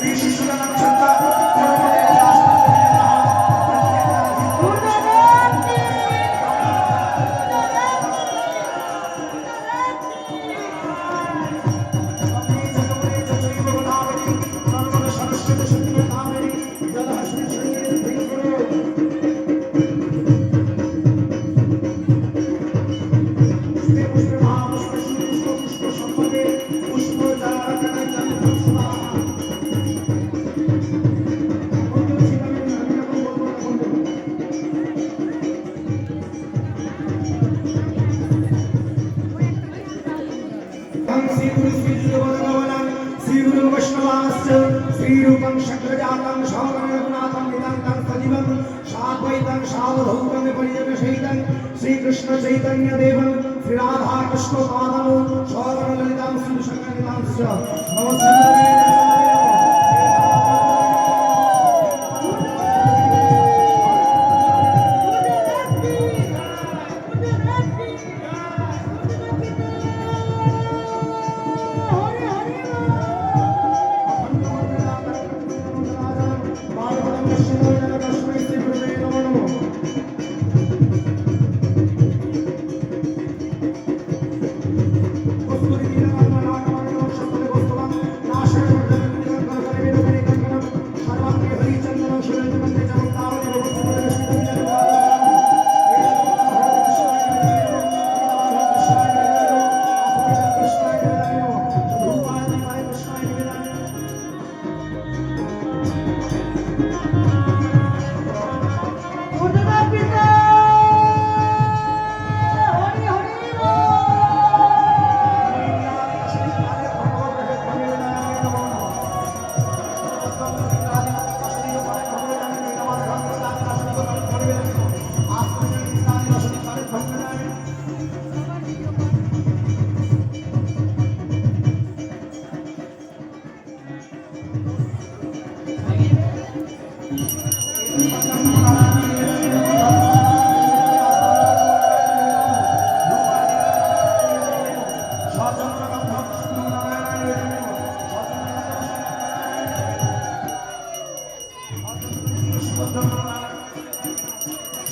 বিশ্ব ত্রিরূপং সগ্রজাতং সহগণনাথং নিতান্তং সজীবং সাদ্বৈতং সাবধৌতং পরিজন সহিতং শ্রীকৃষ্ণ চৈতন্য দেবং সহগণ ললিতাং শ্রী নমস্কার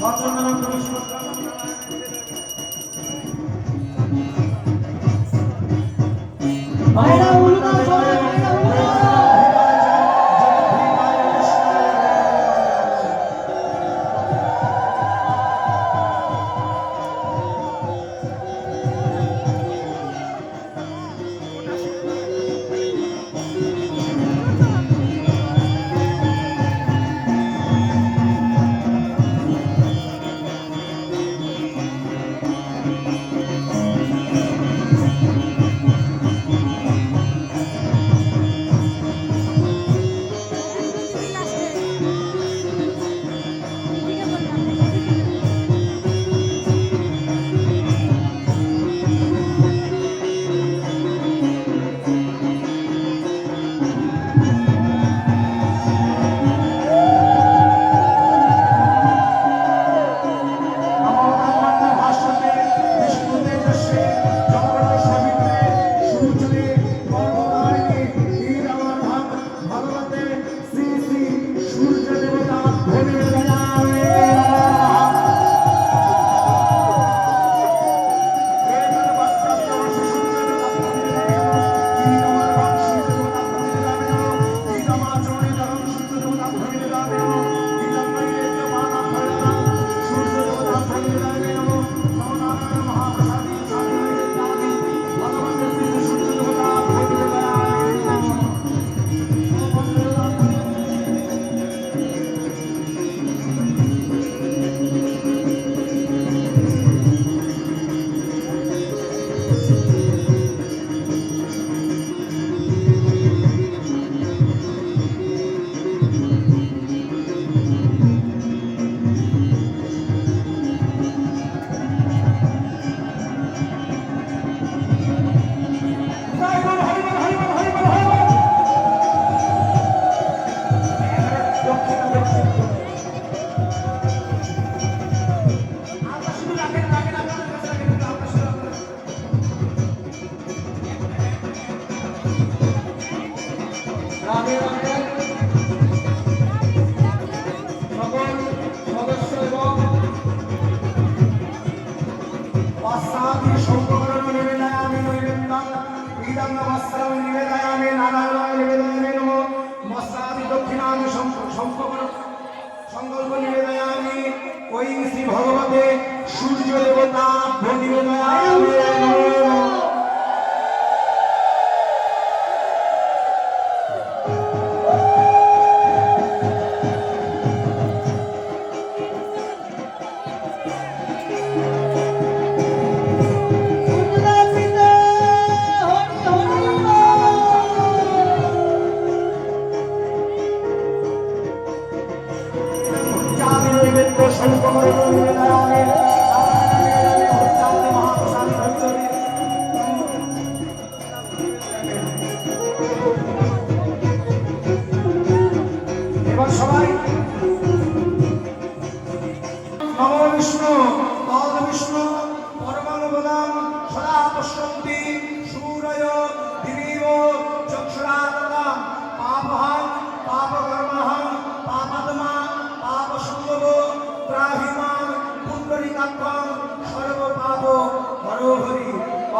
Patronlarım konuşmak. Bayram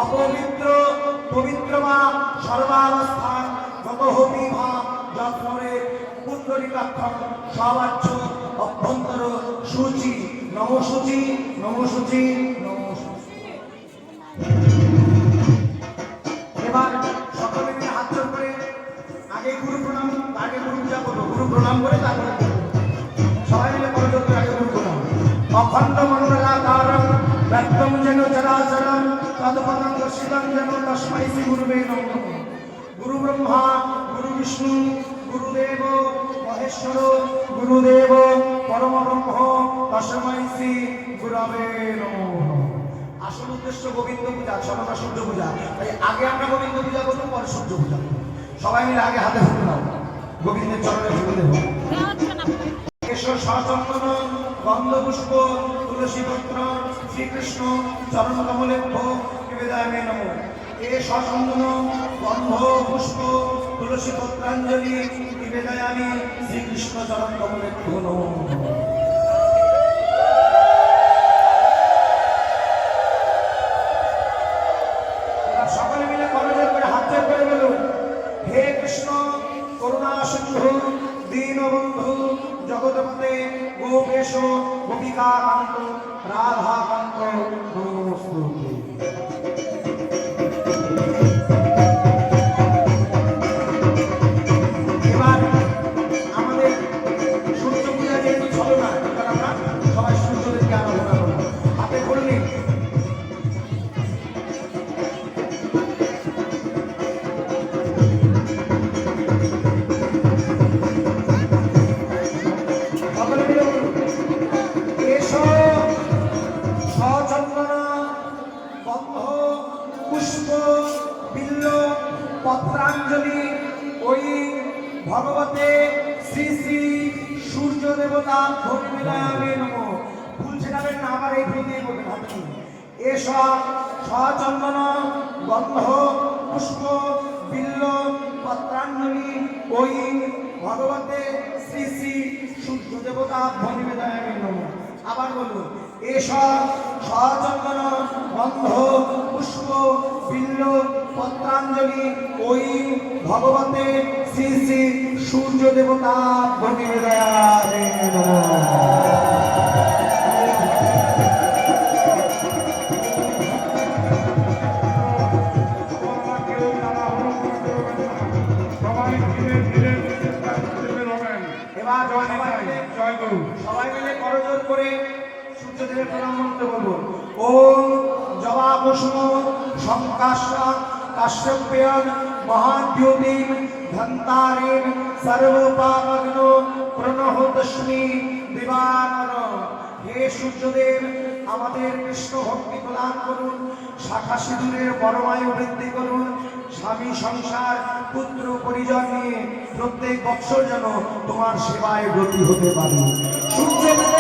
অপবিত্র পবিত্র মা সর্বাবস্থান যত হবি মা যত্নরে পুণ্ডরিকাক্ষং সবাচ্য অভ্যন্তর সূচি নমসূচি নমসূচি নমসূচি এবার সকলে মিলে হাত করে আগে গুরু প্রণাম, আগে গুরু পূজা করব। গুরু প্রণাম করে তারপরে সবাই মিলে করজোর করে আগে গুরু প্রণাম। অখণ্ড ব্যক্তম যেন চরাচরম তৎপদম গুরু ব্রহ্মা, গুরু বিষ্ণু, গুরুদেব, মহেশ্বর, গুরুদেব, পরম ব্রহ্ম তস্মৈ শ্রী গুরবে আসল উদ্দেশ্য গোবিন্দ পূজা ছটা সূর্য পূজা। তাই আগে আমরা গোবিন্দ পূজা করব, পরে সূর্য পূজা সবাই মিলে আগে হাতে ফুটে নাও গোবিন্দের চরণে ফুটে দেবো। কেশর, সচন্দন গন্ধ পুষ্প তুলসী পত্র, শ্রীকৃষ্ণ চরণ কমলে নিবেদায় নম। এ সচন্দন গন্ধ পুষ্প তুলসী পত্রাঞ্জলি নিবেদায় আমি শ্রীকৃষ্ণ চরণ কমলে সূর্য দেবতা ধর্মিলামে নম ফুল ছেড়াবেন না এই ফুল দিয়ে বলবেন এসব সচন্দন গন্ধ, পুষ্প, বিল্ল, পত্রাঞ্জলি, ওই ভগবতে শ্রী শ্রী সূর্য দেবতা ধর্মিলামে নম আবার বলুন, এসব সচন্দন গন্ধ, পুষ্প, বিল্ল পত্রাঞ্জলি ওই ভগবতে শ্রী শ্রী সূর্য দেবতা সবাই করতে মিলে করজোর করে সূর্যদেবের প্রণাম মন্ত্র বলব। জবা কুসুম সংকাশ্য মহান জ্যোতিম ধন্তারেন সর্বপাবগ্ন প্রণহতস্মি দিবানন হে সূর্যদেব আমাদের কৃষ্ণ ভক্তি প্রদান করুন, শাখা সিঁদুরের বড়মায়ু বৃদ্ধি করুন, স্বামী সংসার, পুত্র পরিজন নিয়ে প্রত্যেক বৎসর যেন তোমার সেবায় ব্রতী হতে পারি। সূর্যদেব